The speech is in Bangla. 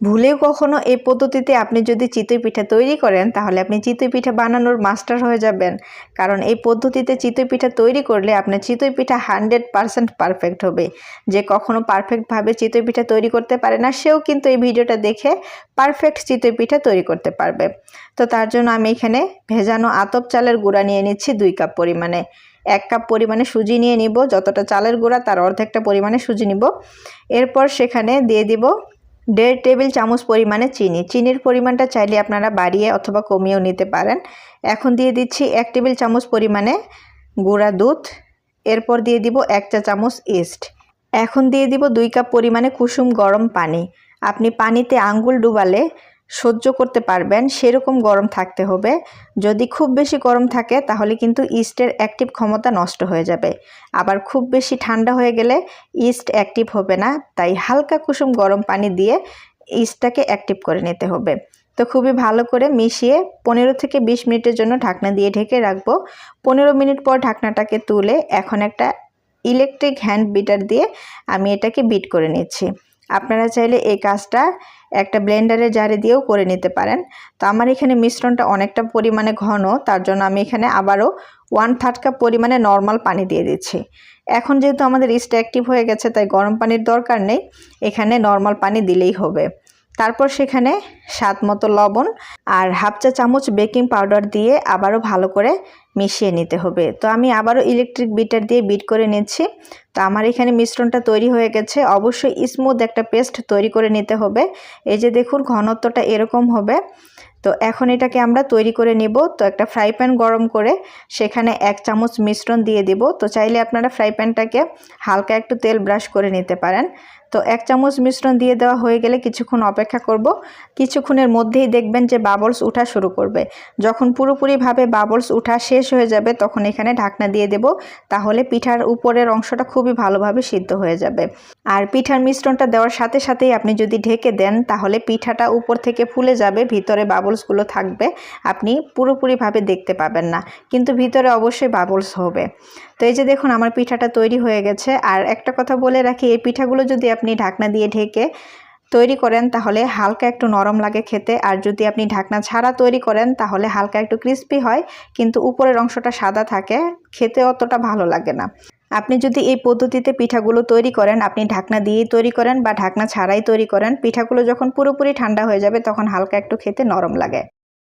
ভুলেও কখনো এই পদ্ধতিতে আপনি যদি চিতই পিঠা তৈরি করেন, তাহলে আপনি চিতই পিঠা বানানোর মাস্টার হয়ে যাবেন। কারণ এই পদ্ধতিতে চিতই পিঠা তৈরি করলে আপনার চিতই পিঠা হান্ড্রেড পারসেন্ট পারফেক্ট হবে। যে কখনো পারফেক্টভাবে চিতই পিঠা তৈরি করতে পারে না, সেও কিন্তু এই ভিডিওটা দেখে পারফেক্ট চিতই পিঠা তৈরি করতে পারবে। তো তার জন্য আমি এখানে ভেজানো আতপ চালের গুঁড়া নিয়ে নিচ্ছি দুই কাপ পরিমাণে। এক কাপ পরিমাণে সুজি নিয়ে নিব, যতটা চালের গুঁড়া তার অর্ধেকটা পরিমাণে সুজি নিব। এরপর সেখানে দিয়ে দিব দেড় টেবিল চামচ পরিমাণে চিনি। চিনির পরিমাণটা চাইলে আপনারা বাড়িয়ে অথবা কমিয়েও নিতে পারেন। এখন দিয়ে দিচ্ছি এক টেবিল চামচ পরিমাণে গুঁড়া দুধ। এরপর দিয়ে দিব এক চা চামচ ইস্ট। এখন দিয়ে দিব দুই কাপ পরিমাণে কুসুম গরম পানি। আপনি পানিতে আঙ্গুল ডুবালে সহ্য করতে পারবেন, সেরকম গরম থাকতে হবে। যদি খুব বেশি গরম থাকে, তাহলে কিন্তু ইস্টের অ্যাক্টিভ ক্ষমতা নষ্ট হয়ে যাবে। আবার খুব বেশি ঠান্ডা হয়ে গেলে ইস্ট অ্যাক্টিভ হবে না, তাই হালকা কুসুম গরম পানি দিয়ে ইস্টটাকে অ্যাক্টিভ করে নিতে হবে। তো খুবই ভালো করে মিশিয়ে পনেরো থেকে বিশ মিনিটের জন্য ঢাকনা দিয়ে ঢেকে রাখব। পনেরো মিনিট পর ঢাকনাটাকে তুলে এখন একটা ইলেকট্রিক হ্যান্ড বিটার দিয়ে আমি এটাকে বিট করে নিচ্ছি। আপনারা চাইলে এই কাজটা একটা ব্লেন্ডারের জারে দিয়েও করে নিতে পারেন। তো আমার এখানে মিশ্রণটা অনেকটা পরিমাণে ঘন, তার জন্য আমি এখানে আবারও ওয়ান থার্ড কাপ পরিমাণে নর্মাল পানি দিয়ে দিচ্ছি। এখন যেহেতু আমাদের ইস্ট অ্যাক্টিভ হয়ে গেছে, তাই গরম পানির দরকার নেই। এখানে নর্মাল পানি দিলেই হবে। তারপর সেখানে স্বাদ মতো লবণ আর হাফ চা চামচ বেকিং পাউডার দিয়ে আবারও ভালো করে মিশিয়ে নিতে হবে। তো আমি আবারও ইলেকট্রিক বিটার দিয়ে বিট করে নিচ্ছি। তো আমার এখানে মিশ্রণটা তৈরি হয়ে গেছে। অবশ্যই স্মুথ একটা পেস্ট তৈরি করে নিতে হবে। এই যে দেখুন, ঘনত্বটা এরকম হবে। তো এখন এটাকে আমরা তৈরি করে নিব। তো একটা ফ্রাই প্যান গরম করে সেখানে এক চামচ মিশ্রণ দিয়ে দিব। তো চাইলে আপনারা ফ্রাই প্যানটাকে হালকা একটু তেল ব্রাশ করে নিতে পারেন। তো এক চামচ মিশ্রণ দিয়ে দেওয়া হয়ে গেলে কিছুক্ষণ অপেক্ষা করব। কিছুক্ষণের মধ্যেই দেখবেন যে বাবলস উঠা শুরু করবে। যখন পুরোপুরিভাবে বাবলস উঠা শেষ হয়ে যাবে তখন এখানে ঢাকনা দিয়ে দেব। তাহলে পিঠার উপরের অংশটা খুবই ভালোভাবে সিদ্ধ হয়ে যাবে। আর পিঠার মিশ্রণটা দেওয়ার সাথে সাথেই আপনি যদি ঢেকে দেন তাহলে পিঠাটা উপর থেকে ফুলে যাবে, ভিতরে বাবলসগুলো থাকবে, আপনি পুরোপুরিভাবে দেখতে পাবেন না। কিন্তু ভিতরে অবশ্যই বাবলস হবে। তো এই যে দেখুন, আমার পিঠাটা তৈরি হয়ে গেছে। আর একটা কথা বলে রাখি, এই পিঠাগুলো যদি আপনি ঢাকনা দিয়ে ঢেকে তৈরি করেন, তাহলে হালকা একটু নরম লাগে খেতে। আর যদি আপনি ঢাকনা ছাড়া তৈরি করেন, তাহলে হালকা একটু ক্রিস্পি হয়। কিন্তু উপরের অংশটা সাদা থাকে, খেতে অতটা ভালো লাগে না। আপনি যদি এই পদ্ধতিতে পিঠাগুলো তৈরি করেন, আপনি ঢাকনা দিয়েই তৈরি করেন বা ঢাকনা ছাড়াই তৈরি করেন, পিঠাগুলো যখন পুরোপুরি ঠান্ডা হয়ে যাবে, তখন হালকা একটু খেতে নরম লাগে।